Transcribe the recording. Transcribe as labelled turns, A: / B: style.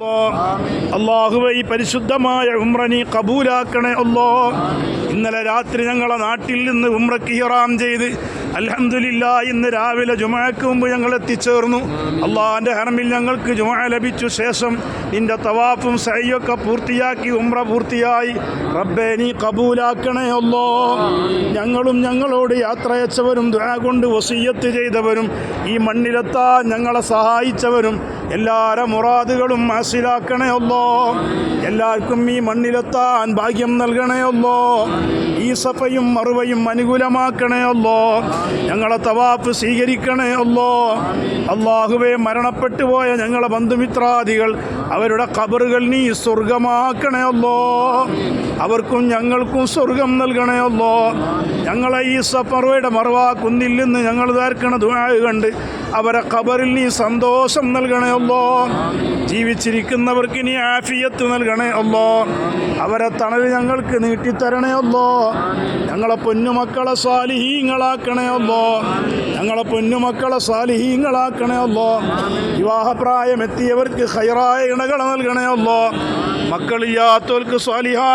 A: അള്ളാഹുവെ ഈ പരിശുദ്ധമായ ഉമ്രനി കബൂലാക്കണേ അല്ലോ ഇന്നലെ രാത്രി ഞങ്ങളെ നാട്ടിൽ നിന്ന് ഉമ്രക്ക് ഹിറാം ചെയ്ത് അൽഹംദുലില്ല ഇന്ന് രാവിലെ ജുമാക്ക് മുമ്പ് ഞങ്ങൾ എത്തിച്ചേർന്നു. അള്ളാഹിന്റെ ഹറമിൽ ഞങ്ങൾക്ക് ജുമാ ലഭിച്ചു ശേഷം നിന്റെ തവാഫും സൈയൊക്കെ പൂർത്തിയാക്കി ഉമ്ര പൂർത്തിയായി. റബ്ബേ നീ കബൂലാക്കണേ അല്ലോ ഞങ്ങളും ഞങ്ങളോട് യാത്രയച്ചവരും ദുരാ കൊണ്ട് വസീയത്ത് ചെയ്തവരും ഈ മണ്ണിലെത്താൻ ഞങ്ങളെ സഹായിച്ചവരും എല്ലാവരുടെ മുറാദുകളും മനസ്സിലാക്കണേ അല്ലോ എല്ലാവർക്കും ഈ മണ്ണിലെത്താൻ ഭാഗ്യം നൽകണേ അല്ലോ ഈ സഫയും മറുവയും അനുകൂലമാക്കണേ അല്ലോ ഞങ്ങളെ തവാഫ് സ്വീകരിക്കണേ അല്ലോ അള്ളാഹുവെ മരണപ്പെട്ടു പോയ ഞങ്ങളെ ബന്ധുമിത്രാദികൾ അവരുടെ കബറുകൾ നീ സ്വർഗമാക്കണേ അല്ലോ അവർക്കും ഞങ്ങൾക്കും സ്വർഗം നൽകണേ അല്ലോ ഞങ്ങളെ ഈ സഫറയുടെ മറവാ കുന്നിൽ നിന്ന് ഞങ്ങൾ തീർക്കണ ദുരായ കണ്ട് അവരെ കബറിൽ നീ സന്തോഷം നൽകണേ അല്ലോ ജീവിച്ചിരിക്കുന്നവർക്ക് നീ ആഫിയത്ത് നൽകണേ അല്ലോ അവരെ തണൽ ഞങ്ങൾക്ക് നീട്ടിത്തരണേ അല്ലോ ഞങ്ങളെ പൊന്നുമക്കളെ സാലിഹീങ്ങളാക്കണേ അല്ലോ ഞങ്ങളെ പൊന്നുമക്കളെ സാലിഹീങ്ങളാക്കണേ അല്ലോ വിവാഹപ്രായം എത്തിയവർക്ക് ഹൈറായ ഇണകൾ നൽകണേ അല്ലോ മക്കളില്ലാത്തവർക്ക് സ്വാലിഹാ